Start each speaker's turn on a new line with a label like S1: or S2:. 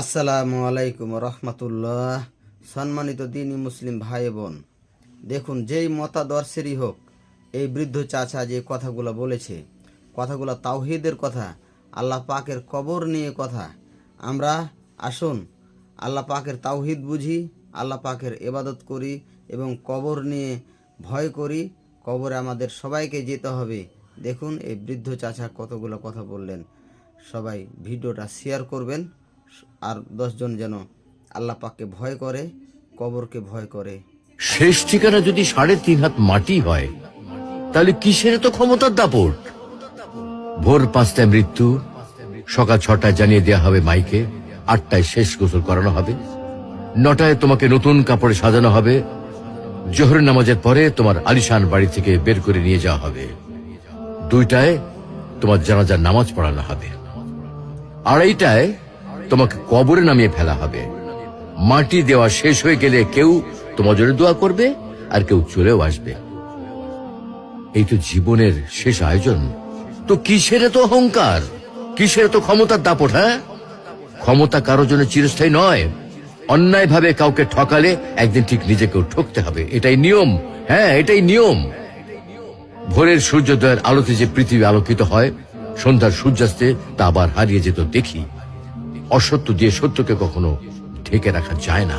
S1: আসসালামু আলাইকুম রহমতুল্লাহ। সম্মানিত দিনী মুসলিম ভাই বোন, দেখুন যেই মতাদর্শেরই হোক, এই বৃদ্ধ চাচা যে কথাগুলো বলেছে, কথাগুলো তাওহিদের কথা, আল্লাহ পাকের কবর নিয়ে কথা, আমরা আসুন, আল্লাহ পাকের তাওহিদ বুঝি, আল্লাহ পাকের এবাদত করি এবং কবর নিয়ে ভয় করি, কবরে আমাদের সবাইকে যেতে হবে। দেখুন এই বৃদ্ধ চাচা কতগুলো কথা বললেন। সবাই ভিডিওটা শেয়ার করবেন। আর দশজন যেন আল্লাহ পাককে ভয় করে, কবরকে ভয় করে।
S2: শেষ ঠিকানা যদি সাড়ে তিন হাত মাটি হয়, তাহলে কিসের তো ক্ষমতার দাপট? ভোর পাঁচটায় মৃত্যু, সকাল ছটায় জানিয়ে দেওয়া হবে মাইকে, আটটায় শেষ গোসল করানো হবে, নটায় তোমাকে নতুন কাপড়ে সাজানো হবে জোহর নামাজের পরে তোমার আলিশান বাড়ি থেকে বের করে নিয়ে যাওয়া হবে। দুইটায় তোমার জানাজার নামাজ পড়ানো হবে। আড়াইটায় তোমাকে কবরে নামিয়ে ফেলা হবে। মাটি দেওয়া শেষ হয়ে গেলে কেউ তোমার জন্য দোয়া করবে আর কেউ চলেও আসবে। এই তো জীবনের শেষ আয়োজন। তো কিসের তো অহংকার? কিসের তো ক্ষমতার দাপট হ্যাঁ? ক্ষমতা কারোর জন্য চিরস্থায়ী নয়। অন্যায় ভাবে কাউকে ঠকালে একদিন ঠিক নিজেকেও ঠকতে হবে। এটাই নিয়ম হ্যাঁ এটাই নিয়ম। ভোরের সূর্যোদয়ের আলোতে যে পৃথিবী আলোকিত হয়, সন্ধ্যার সূর্যাস্তে তা আবার হারিয়ে যেত দেখি। অসত্য দিয়ে সত্যকে কখনো ঢেকে রাখা যায় না।